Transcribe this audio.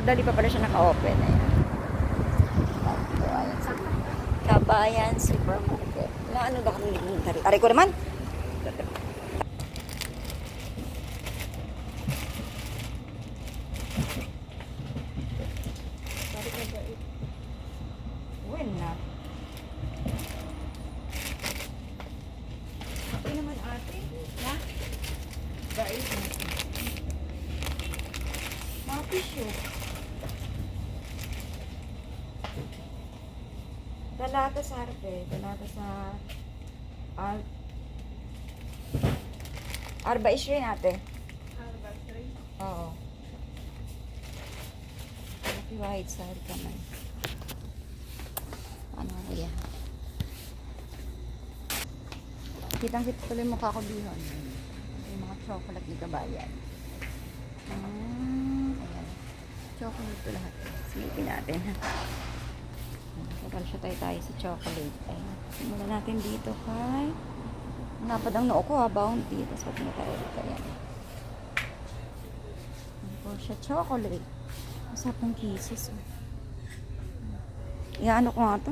Dali pa pala siya naka-open. Ayan. Kabayan, Kabayan Supermarket. Na ano ba kami tari? Aray ko naman. When na? Ate naman ate. Na? Bait na. Tissue. Dalata sa harpe. Dalata sa... Ar... Arba ishirin ate. Oo. Happy white sari ka man. Ano kuya? Kitang kita tuloy mukha ko bihon. Yung mga chocolate ni kabayan. Ah, ayan. Chocolate to lahat. Silipin natin. Kapal siya tayo sa chocolate. Ayan. Simulan natin dito kay... Napad ang noo ko ha, bounty. Tapos wag na tayo dito. Ayan. Ayan po siya chocolate. Masarap ng kisses. Oh. Iyaano ko nga to.